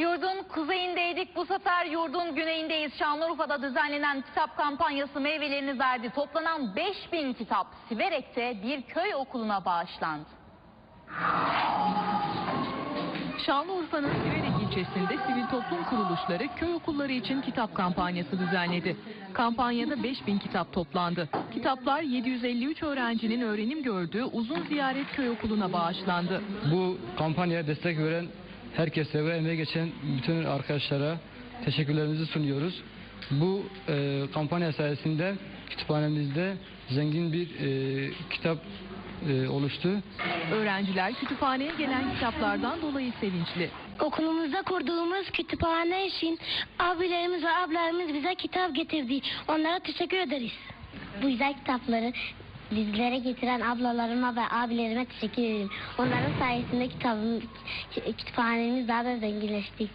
Yurdun kuzeyindeydik bu sefer yurdun güneyindeyiz. Şanlıurfa'da düzenlenen kitap kampanyası meyvelerini verdi. Toplanan 5000 kitap Siverek'te bir köy okuluna bağışlandı. Şanlıurfa'nın Siverek ilçesinde sivil toplum kuruluşları köy okulları için kitap kampanyası düzenledi. Kampanyada 5000 kitap toplandı. Kitaplar 753 öğrencinin öğrenim gördüğü Uzun Ziyaret Köy Okulu'na bağışlandı. Bu kampanyaya destek veren herkese ve emeği geçen bütün arkadaşlara teşekkürlerimizi sunuyoruz. Bu e, kampanya sayesinde kütüphanemizde zengin bir e, kitap e, oluştu. Öğrenciler kütüphaneye gelen kitaplardan dolayı sevinçli. Okulumuzda kurduğumuz kütüphane için abilerimiz ve ablalarımız bize kitap getirdi. Onlara teşekkür ederiz. Bu güzel kitapları bizlere getiren ablalarıma ve abilerime teşekkür ederim. Onların sayesinde kitabım, kütüphanemiz daha da zenginleşti.